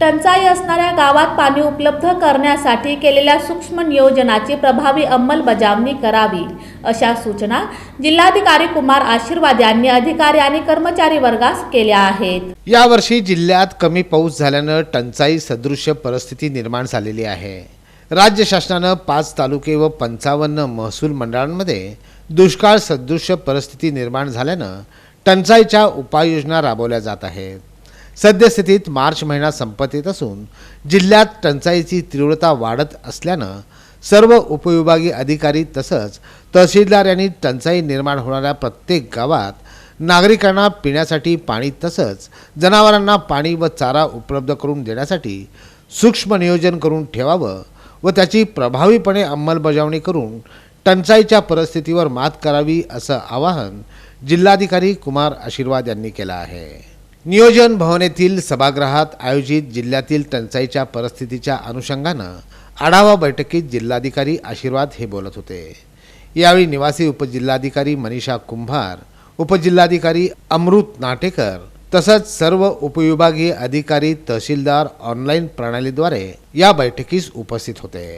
टंचाई असणाऱ्या गावात पाणी उपलब्ध करण्यासाठी केलेल्या सूक्ष्म नियोजनाची प्रभावी अंमलबजावणी करावी अशा सूचना जिल्हाधिकारी कुमार आशीर्वाद यांनी अधिकारी आणि कर्मचारी वर्गास केल्या आहेत. यावर्षी जिल्ह्यात कमी पाऊस झाल्यानं टंचाई सदृश्य परिस्थिती निर्माण झालेली आहे. राज्य शासनानं पाच तालुके व पंचावन्न महसूल मंडळांमध्ये दुष्काळ सदृश्य परिस्थिती निर्माण झाल्यानं टंचाईच्या उपाययोजना राबवल्या जात आहेत. सद्यस्थितीत मार्च महिना संपत येत असून जिल्ह्यात टंचाईची तीव्रता वाढत असल्यानं सर्व उपविभागीय अधिकारी तसंच तहसीलदार यांनी टंचाई निर्माण होणाऱ्या प्रत्येक गावात नागरिकांना पिण्यासाठी पाणी तसंच जनावरांना पाणी व चारा उपलब्ध करून देण्यासाठी सूक्ष्म नियोजन करून ठेवावं व त्याची प्रभावीपणे अंमलबजावणी करून टंचाईच्या परिस्थितीवर मात करावी असं आवाहन जिल्हाधिकारी कुमार आशीर्वाद यांनी केलं आहे. नियोजन भवन येथील सभागृहात आयोजित जिल्ह्यातील टंचाईच्या परिस्थितीच्या अनुषंगानं आढावा बैठकीत जिल्हाधिकारी आशीर्वाद हे बोलत होते. यावेळी निवासी उपजिल्हाधिकारी मनीषा कुंभार उपजिल्हाधिकारी अमृत नाटेकर तसंच सर्व उपविभागीय अधिकारी तहसीलदार ऑनलाईन प्रणालीद्वारे या बैठकीस उपस्थित होते.